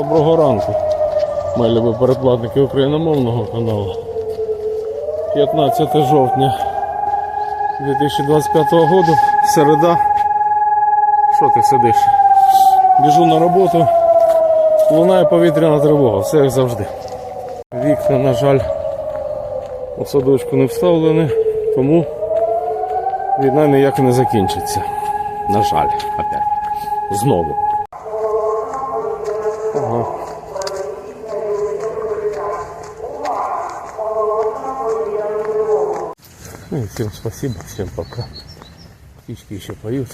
Доброго ранку, мої любі передплатники україномовного каналу. 15 жовтня 2025 року, середа. Що ти сидиш? Біжу на роботу, лунає повітряна тривога, все як завжди. Вікна, на жаль, у садочку не вставлені, тому війна ніяк не закінчиться. На жаль, опять. Знову. Ага. Ну и всем спасибо, всем пока. Птички еще поют.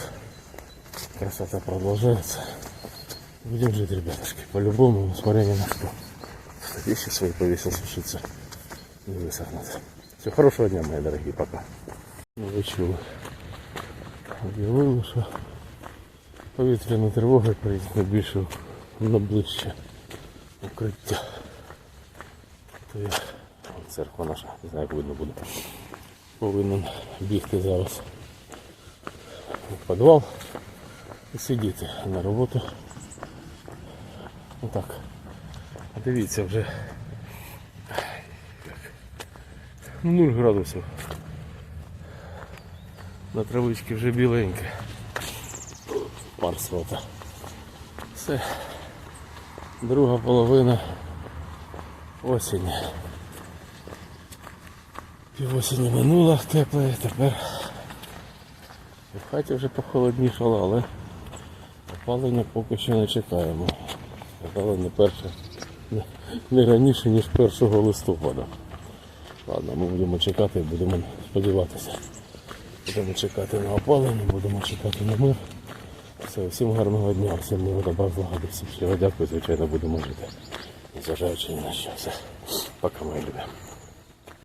Красота продолжается. Будем жить, ребятушки, по-любому, несмотря ни на что. Вещи свои повесил сушиться. Не высохнут. Всего хорошего дня, мои дорогие, пока. Ну ви чули. Об'явили, що повітряна тривога приїхала більше на ближче укриття. То я, церква наша, не знаю, як видно буде. Повинен бігти зараз в підвал і сидіти на роботу. Отак. Дивіться вже ну, 0 градусів. На травичці вже біленьке. Пар рота. Все. Друга половина осені. Пів осені минула тепле, тепер в хаті вже похолоднішало, але опалення поки що не чекаємо. Не перше, не, не раніше, ніж 1 листопада. Ладно, ми будемо чекати будемо сподіватися. Будемо чекати на опалення, будемо чекати на мир. Все, всім гарного дня, всім миру, добра, злагоди, всім щиро дякую, звичайно, будемо жити. Незважаючи ні на що. Все. Пока, мої любі.